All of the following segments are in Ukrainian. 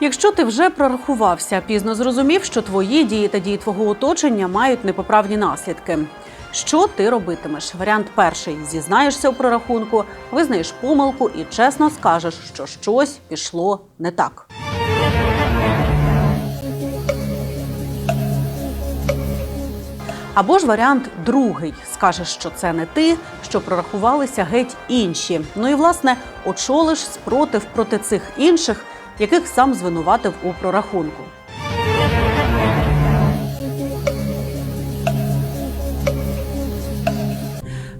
Якщо ти вже прорахувався, пізно зрозумів, що твої дії та дії твого оточення мають непоправні наслідки. Що ти робитимеш? Варіант перший: зізнаєшся у прорахунку, визнаєш помилку і чесно скажеш, що щось пішло не так. Або ж варіант другий: скажеш, що це не ти, що прорахувалися геть інші. Ну і власне очолиш спротив проти цих інших, яких сам звинуватив у прорахунку.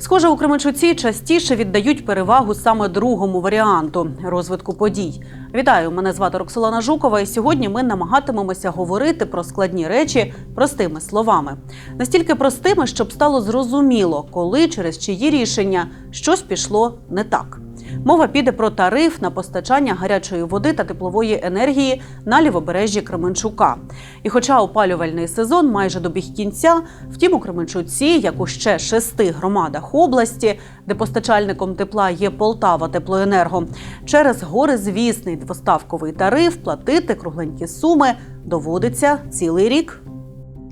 Схоже, у Кременчуці частіше віддають перевагу саме другому варіанту розвитку подій. Вітаю, мене звати Роксолана Жукова, і сьогодні ми намагатимемося говорити про складні речі простими словами. Настільки простими, щоб стало зрозуміло, коли через чиї рішення щось пішло не так. Мова піде про тариф на постачання гарячої води та теплової енергії на лівобережжі Кременчука. І хоча опалювальний сезон майже добіг кінця, втім у Кременчуці, як у ще шести громадах області, де постачальником тепла є Полтава Теплоенерго, через горизвісний двоставковий тариф платити кругленькі суми доводиться цілий рік.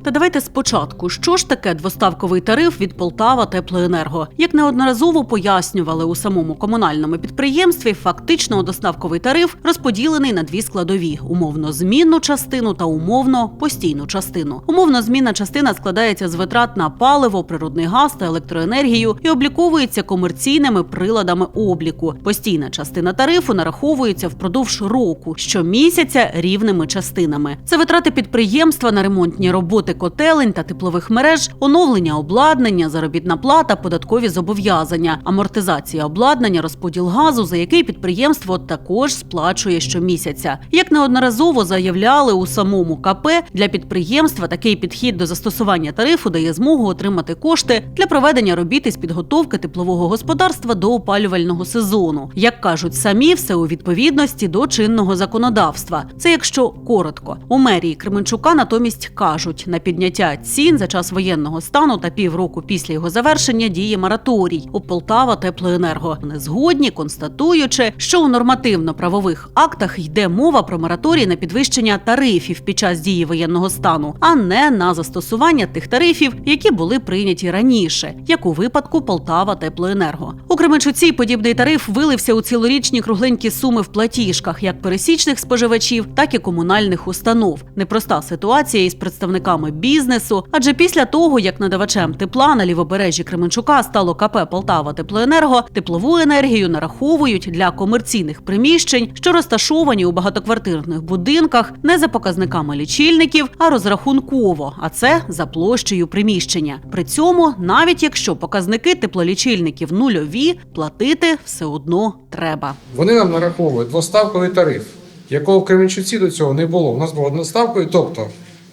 Та давайте спочатку, що ж таке двоставковий тариф від Полтава Теплоенерго? Як неодноразово пояснювали у самому комунальному підприємстві, фактично доставковий тариф розподілений на дві складові: умовно змінну частину та умовно постійну частину. Умовно змінна частина складається з витрат на паливо, природний газ та електроенергію і обліковується комерційними приладами обліку. Постійна частина тарифу нараховується впродовж року, щомісяця рівними частинами. Це витрати підприємства на ремонтні роботи котелень та теплових мереж, оновлення обладнання, заробітна плата, податкові зобов'язання, амортизація обладнання, розподіл газу, за який підприємство також сплачує щомісяця. Як неодноразово заявляли у самому КП, для підприємства такий підхід до застосування тарифу дає змогу отримати кошти для проведення робіт із підготовки теплового господарства до опалювального сезону. Як кажуть самі, все у відповідності до чинного законодавства. Це якщо коротко. У мерії Кременчука натомість кажуть, на підняття цін за час воєнного стану та півроку після його завершення діє мораторій у Полтава Теплоенерго. Вони згодні, констатуючи, що у нормативно-правових актах йде мова про мораторій на підвищення тарифів під час дії воєнного стану, а не на застосування тих тарифів, які були прийняті раніше, як у випадку Полтава Теплоенерго. У Кременчуці подібний тариф вилився у цілорічні кругленькі суми в платіжках як пересічних споживачів, так і комунальних установ. Непроста ситуація із представниками бізнесу, адже після того, як надавачем тепла на лівобережжі Кременчука стало КП Полтава Теплоенерго, теплову енергію нараховують для комерційних приміщень, що розташовані у багатоквартирних будинках, не за показниками лічильників, а розрахунково, а це за площею приміщення. При цьому, навіть якщо показники теплолічильників нульові, платити все одно треба. Вони нам нараховують двоставковий тариф, якого в Кременчуці до цього не було. У нас було одноставкою, тобто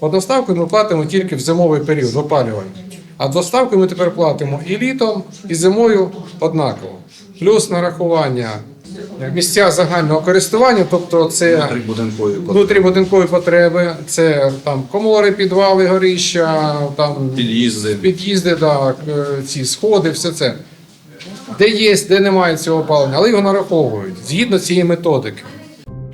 одноставкою ми платимо тільки в зимовий період опалювання. А двоставкою ми тепер платимо і літом, і зимою однаково. Плюс нарахування місця загального користування, тобто це Будинкові внутрібудинкові потреби, це там комори, підвали, горища, там під'їзди. під'їзди, да, е, ці сходи, все це. Де є, де немає цього опалення, але його нараховують згідно цієї методики.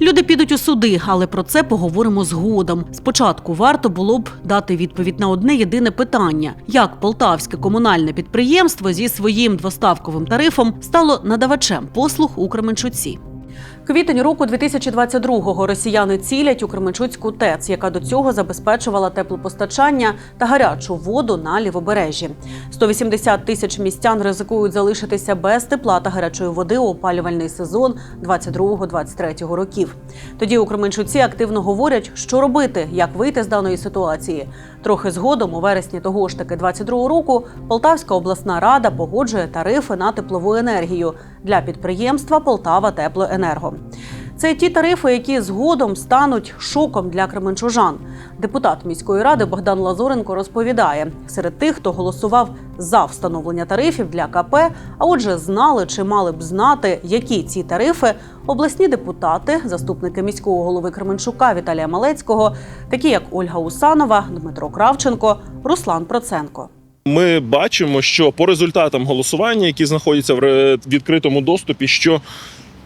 Люди підуть у суди, але про це поговоримо згодом. Спочатку варто було б дати відповідь на одне єдине питання: як полтавське комунальне підприємство зі своїм двоставковим тарифом стало надавачем послуг у Кременчуці. Квітень року 2022-го росіяни цілять у Кременчуцьку ТЕЦ, яка до цього забезпечувала теплопостачання та гарячу воду на лівобережжі. 180 тисяч містян ризикують залишитися без тепла та гарячої води у опалювальний сезон 22-23 років. Тоді у Кременчуці активно говорять, що робити, як вийти з даної ситуації. Трохи згодом, у вересні того ж таки 22 року, Полтавська обласна рада погоджує тарифи на теплову енергію для підприємства Полтава Теплоенерго. Це ті тарифи, які згодом стануть шоком для кременчужан. Депутат міської ради Богдан Лазоренко розповідає: серед тих, хто голосував за встановлення тарифів для КП, а отже, знали чи мали б знати, які ці тарифи, обласні депутати, заступники міського голови Кременчука Віталія Малецького, такі як Ольга Усанова, Дмитро Кравченко, Руслан Проценко. Ми бачимо, що по результатам голосування, які знаходяться в відкритому доступі, що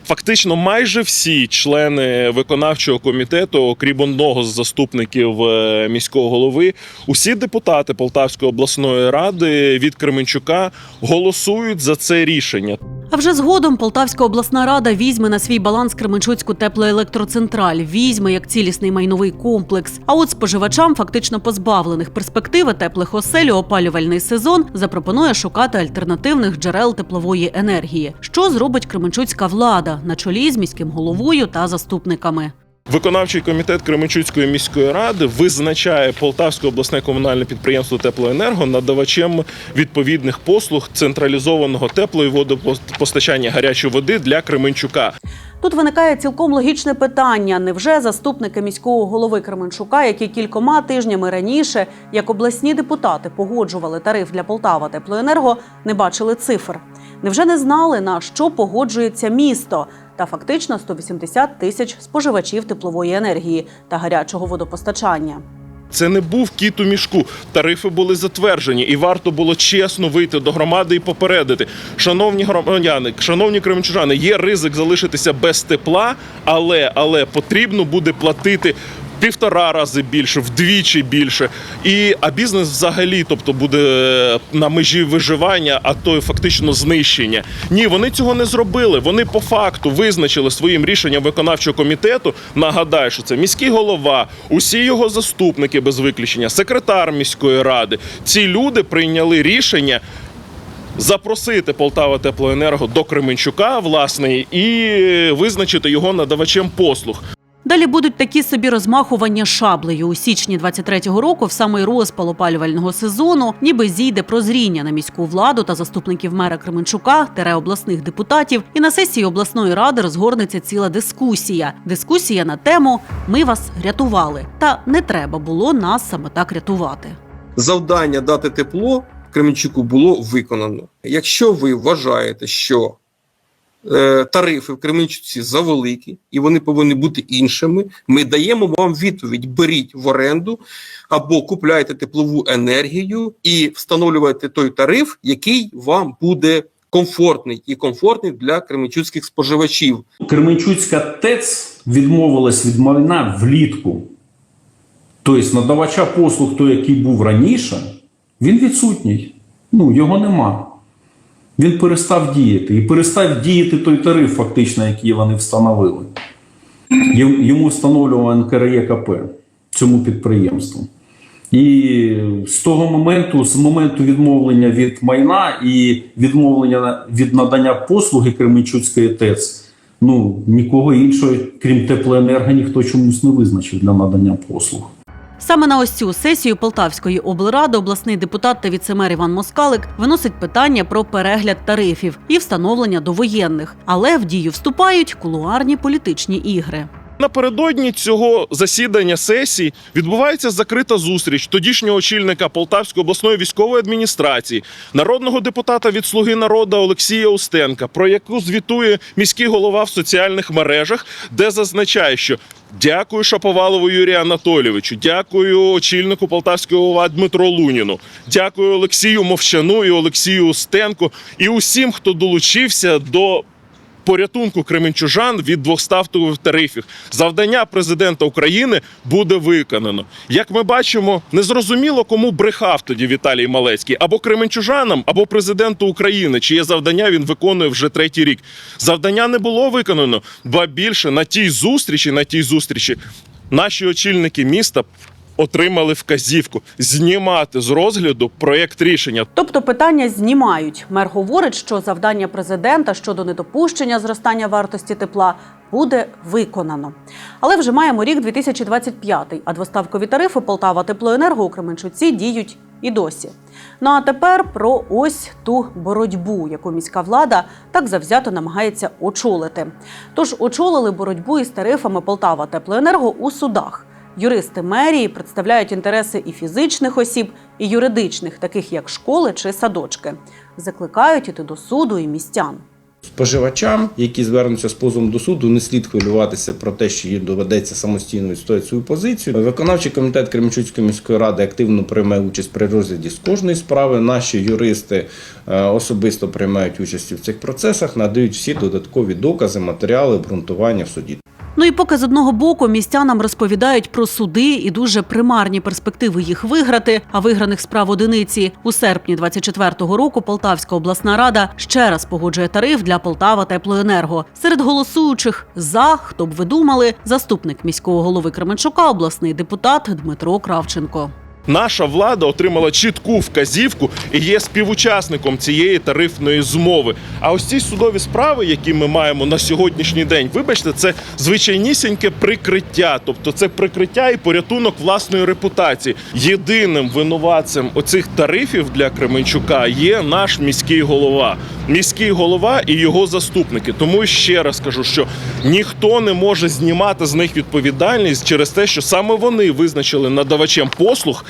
Фактично, майже всі члени виконавчого комітету, окрім одного з заступників е, міського голови, усі депутати Полтавської обласної ради від Кременчука голосують за це рішення. А вже згодом Полтавська обласна рада візьме на свій баланс Кременчуцьку теплоелектроцентраль, візьме як цілісний майновий комплекс. А от споживачам, фактично позбавлених перспективи теплих осель у опалювальний сезон, запропонує шукати альтернативних джерел теплової енергії. Що зробить Кременчуцька влада на чолі з міським головою та заступниками? Виконавчий комітет Кременчуцької міської ради визначає Полтавське обласне комунальне підприємство Теплоенерго надавачем відповідних послуг централізованого тепло- і водопостачання гарячої води для Кременчука. Тут виникає цілком логічне питання: невже заступники міського голови Кременчука, які кількома тижнями раніше, як обласні депутати, погоджували тариф для Полтава Теплоенерго, не бачили цифр? Невже не знали на що погоджується місто та фактично 180 тисяч споживачів теплової енергії та гарячого водопостачання? Це не був кіт у мішку. Тарифи були затверджені, і варто було чесно вийти до громади і попередити. Шановні громадяни, шановні кримчужани, є ризик залишитися без тепла, але, але потрібно буде платити. Півтора рази більше, вдвічі більше, і а бізнес взагалі, тобто, буде е, на межі виживання, а то фактично знищення. Ні, вони цього не зробили. Вони по факту визначили своїм рішенням виконавчого комітету. Нагадаю, що це міський голова, усі його заступники без виключення, секретар міської ради. Ці люди прийняли рішення. Запросити Полтава Теплоенерго до Кременчука, власне, і визначити його надавачем послуг. Далі будуть такі собі розмахування шаблею у січні 23-го року, в самий розпал опалювального сезону, ніби зійде прозріння на міську владу та заступників мера Кременчука, тере обласних депутатів. І на сесії обласної ради розгорнеться ціла дискусія. Дискусія на тему Ми вас рятували. Та не треба було нас саме так рятувати. завдання дати тепло Кременчуку було виконано. Якщо ви вважаєте, що е, тарифи в Кременчуці завеликі і вони повинні бути іншими, ми даємо вам відповідь: беріть в оренду або купляйте теплову енергію і встановлювайте той тариф, який вам буде комфортний і комфортний для кременчуцьких споживачів. Кременчуцька ТЕЦ відмовилась від майна влітку. Тобто надавача послуг, той, який був раніше, він відсутній. Ну, його нема. Він перестав діяти. І перестав діяти той тариф, фактично, який вони встановили. Йому встановлював НКРЄКП цьому підприємству. І з того моменту, з моменту відмовлення від майна і відмовлення від надання послуги Кременчуцької ТЕЦ, ну нікого іншого, крім теплоенерго, ніхто чомусь не визначив для надання послуг. Саме на ось цю сесію Полтавської облради обласний депутат та віцемер Іван Москалик виносить питання про перегляд тарифів і встановлення довоєнних, але в дію вступають кулуарні політичні ігри. Напередодні цього засідання сесії відбувається закрита зустріч тодішнього очільника Полтавської обласної військової адміністрації, народного депутата від Слуги народу Олексія Устенка, про яку звітує міський голова в соціальних мережах, де зазначає, що дякую Шаповалову Юрію Анатолійовичу, дякую очільнику Полтавської ОВА Дмитро Луніну, дякую Олексію Мовчану і Олексію Устенку. І усім, хто долучився до порятунку кременчужан від двохставкових тарифів. Завдання президента України буде виконано. Як ми бачимо, незрозуміло, кому брехав тоді Віталій Малецький або кременчужанам, або президенту України, чиє завдання він виконує вже третій рік. Завдання не було виконано, ба більше на тій зустрічі, на тій зустрічі наші очільники міста. Отримали вказівку знімати з розгляду проєкт рішення. Тобто питання знімають. Мер говорить, що завдання президента щодо недопущення зростання вартості тепла буде виконано. Але вже маємо рік 2025, а двоставкові тарифи Полтава Теплоенерго у Кременчуці діють і досі. Ну а тепер про ось ту боротьбу, яку міська влада так завзято намагається очолити. Тож очолили боротьбу із тарифами Полтава Теплоенерго у судах. Юристи мерії представляють інтереси і фізичних осіб, і юридичних, таких як школи чи садочки. Закликають іти до суду і містян. Споживачам, які звернуться з позовом до суду, не слід хвилюватися про те, що їм доведеться самостійно відстояти свою позицію. Виконавчий комітет Кременчуцької міської ради активно приймає участь при розгляді з кожної справи. Наші юристи е, особисто приймають участь в цих процесах, надають всі додаткові докази, матеріали, обґрунтування в суді. Ну і поки з одного боку містянам розповідають про суди і дуже примарні перспективи їх виграти, а виграних справ одиниці у серпні 24-го року Полтавська обласна рада ще раз погоджує тариф для Полтава Теплоенерго. Серед голосуючих за хто б ви думали, заступник міського голови Кременчука, обласний депутат Дмитро Кравченко. Наша влада отримала чітку вказівку і є співучасником цієї тарифної змови. А ось ці судові справи, які ми маємо на сьогоднішній день, вибачте, це звичайнісіньке прикриття, тобто це прикриття і порятунок власної репутації. Єдиним винуватцем оцих тарифів для Кременчука є наш міський голова. Міський голова і його заступники. Тому ще раз кажу, що ніхто не може знімати з них відповідальність через те, що саме вони визначили надавачем послуг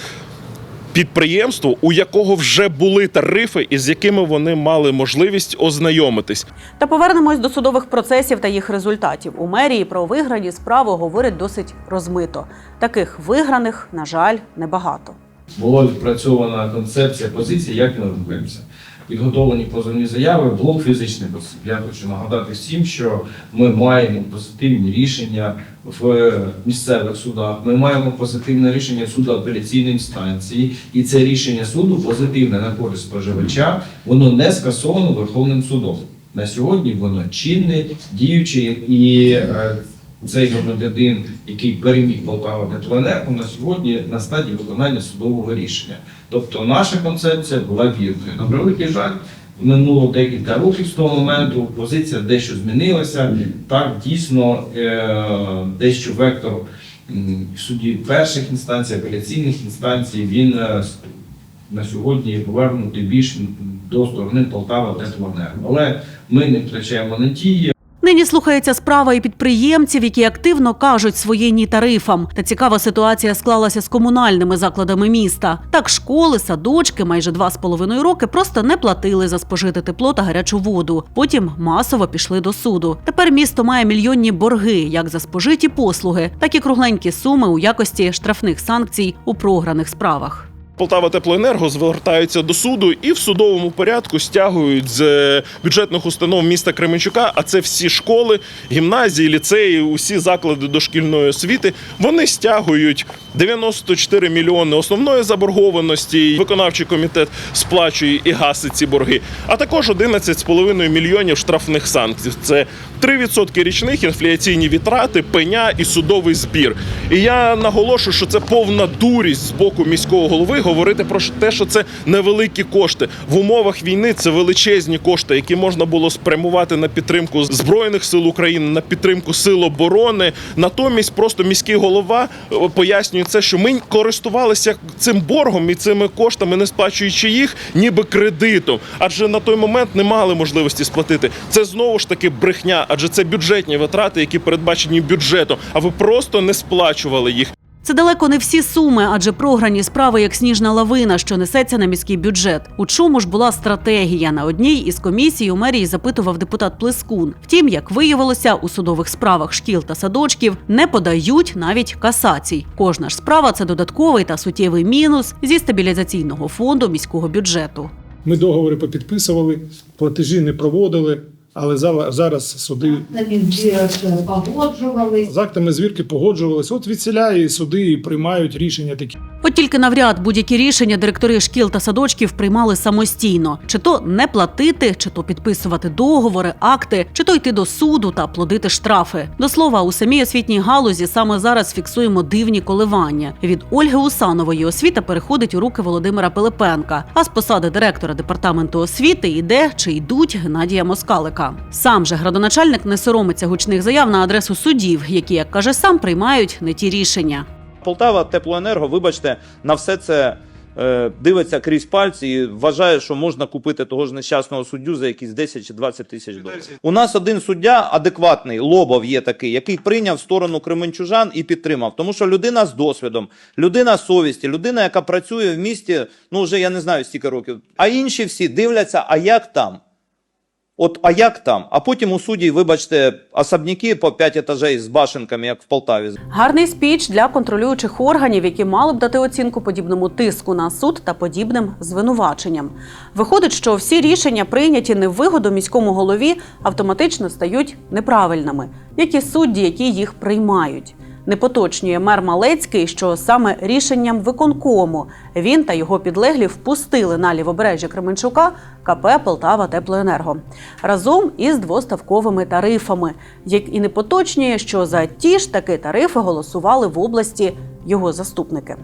підприємство, у якого вже були тарифи, і з якими вони мали можливість ознайомитись. Та повернемось до судових процесів та їх результатів. У мерії про виграні справи говорять досить розмито. Таких виграних, на жаль, небагато. Була відпрацьована концепція позиції, як ми рухаємося. Підготовлені позовні заяви, блок фізичних осіб. Я хочу нагадати всім, що ми маємо позитивні рішення в місцевих судах. Ми маємо позитивне рішення суду апеляційної інстанції, і це рішення суду позитивне на користь споживача. Воно не скасовано Верховним судом. На сьогодні воно чинне, діюче і е, цей громадянин, який переміг Полтава Теплоенерго, на сьогодні на стадії виконання судового рішення. Тобто наша концепція була вірною. На превеликий жаль, минуло декілька років з того моменту, позиція дещо змінилася. Так, дійсно, е, дещо вектор судів перших інстанцій, апеляційних інстанцій, він е, на сьогодні повернутий більш до сторони Полтава Теплоенерго. Але ми не втрачаємо надії, Нині слухається справа і підприємців, які активно кажуть своє ні тарифам. Та цікава ситуація склалася з комунальними закладами міста. Так, школи, садочки майже два з половиною роки просто не платили за спожите тепло та гарячу воду. Потім масово пішли до суду. Тепер місто має мільйонні борги як за спожиті послуги, так і кругленькі суми у якості штрафних санкцій у програних справах. Полтава Теплоенерго звертаються до суду і в судовому порядку стягують з е, бюджетних установ міста Кременчука, а це всі школи, гімназії, ліцеї, усі заклади дошкільної освіти. Вони стягують 94 мільйони основної заборгованості. Виконавчий комітет сплачує і гасить ці борги, а також 11,5 мільйонів штрафних санкцій. Це 3% річних інфляційні витрати, пеня і судовий збір. І я наголошую, що це повна дурість з боку міського голови говорити про те, що це невеликі кошти в умовах війни. Це величезні кошти, які можна було спрямувати на підтримку збройних сил України, на підтримку сил оборони. Натомість, просто міський голова е, пояснює це, що ми користувалися цим боргом і цими коштами, не сплачуючи їх, ніби кредитом. Адже на той момент не мали можливості сплатити. Це знову ж таки брехня, адже це бюджетні витрати, які передбачені бюджетом. А ви просто не сплачували їх. Це далеко не всі суми, адже програні справи як сніжна лавина, що несеться на міський бюджет. У чому ж була стратегія? На одній із комісій у мерії запитував депутат Плескун. Втім, як виявилося, у судових справах шкіл та садочків не подають навіть касацій. Кожна ж справа це додатковий та суттєвий мінус зі стабілізаційного фонду міського бюджету. Ми договори попідписували, платежі не проводили, але зараз суди на погоджували. з актами звірки погоджувалися. От відсіляє і суди і приймають рішення такі. От тільки навряд будь-які рішення директори шкіл та садочків приймали самостійно: чи то не платити, чи то підписувати договори, акти, чи то йти до суду та плодити штрафи. До слова, у самій освітній галузі саме зараз фіксуємо дивні коливання. Від Ольги Усанової освіта переходить у руки Володимира Пилипенка. А з посади директора департаменту освіти йде чи йдуть Геннадія Москалика. Сам же градоначальник не соромиться гучних заяв на адресу судів, які, як каже сам, приймають не ті рішення. Полтава Теплоенерго, вибачте, на все це е, дивиться крізь пальці і вважає, що можна купити того ж нещасного суддю за якісь 10 чи 20 тисяч доларів. У нас один суддя адекватний, Лобов є такий, який прийняв сторону кременчужан і підтримав. Тому що людина з досвідом, людина совісті, людина, яка працює в місті, ну вже я не знаю стільки років. А інші всі дивляться, а як там? От а як там? А потім у судді, вибачте, особняки по 5 етажей з башенками, як в Полтаві. Гарний спіч для контролюючих органів, які мали б дати оцінку подібному тиску на суд та подібним звинуваченням. Виходить, що всі рішення, прийняті не в вигоду міському голові, автоматично стають неправильними, як і судді, які їх приймають. Не поточнює мер Малецький, що саме рішенням виконкому. Він та його підлеглі впустили на лівобережжя Кременчука КП Полтава Теплоенерго разом із двоставковими тарифами, як і не поточнює, що за ті ж таки тарифи голосували в області його заступники.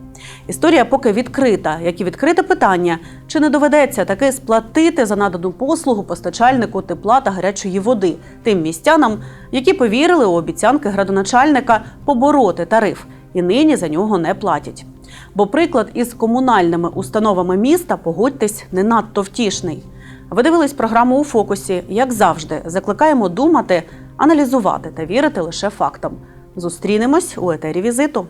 Історія поки відкрита, як і відкрите питання, чи не доведеться таки сплатити за надану послугу постачальнику тепла та гарячої води тим містянам, які повірили у обіцянки градоначальника побороти тариф і нині за нього не платять. Бо приклад із комунальними установами міста, погодьтесь, не надто втішний. Ви дивились програму у фокусі. Як завжди, закликаємо думати, аналізувати та вірити лише фактам. Зустрінемось у етері візиту.